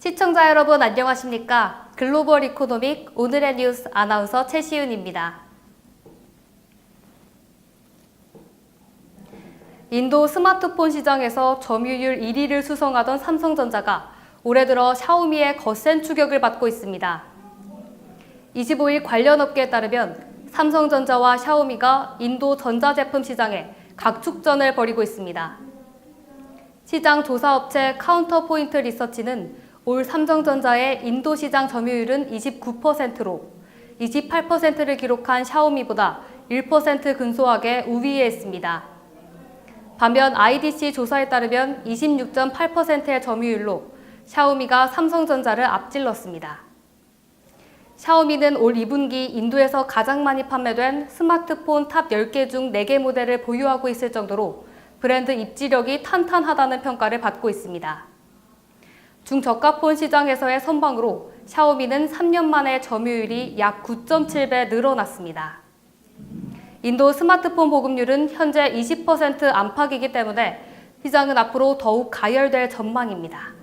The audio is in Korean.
시청자 여러분 안녕하십니까? 글로벌 이코노믹 오늘의 뉴스 아나운서 최시윤입니다. 인도 스마트폰 시장에서 점유율 1위를 수성하던 삼성전자가 올해 들어 샤오미의 거센 추격을 받고 있습니다. 25일 관련 업계에 따르면 삼성전자와 샤오미가 인도 전자제품 시장에 각축전을 벌이고 있습니다. 시장 조사업체 카운터포인트 리서치는 올 삼성전자의 인도 시장 점유율은 29%로 28%를 기록한 샤오미보다 1% 근소하게 우위에 있습니다. 반면 IDC 조사에 따르면 26.8%의 점유율로 샤오미가 삼성전자를 앞질렀습니다. 샤오미는 올 2분기 인도에서 가장 많이 판매된 스마트폰 탑 10개 중 4개 모델을 보유하고 있을 정도로 브랜드 입지력이 탄탄하다는 평가를 받고 있습니다. 중저가폰 시장에서의 선방으로 샤오미는 3년 만에 점유율이 약 9.7배 늘어났습니다. 인도 스마트폰 보급률은 현재 20% 안팎이기 때문에 시장은 앞으로 더욱 가열될 전망입니다.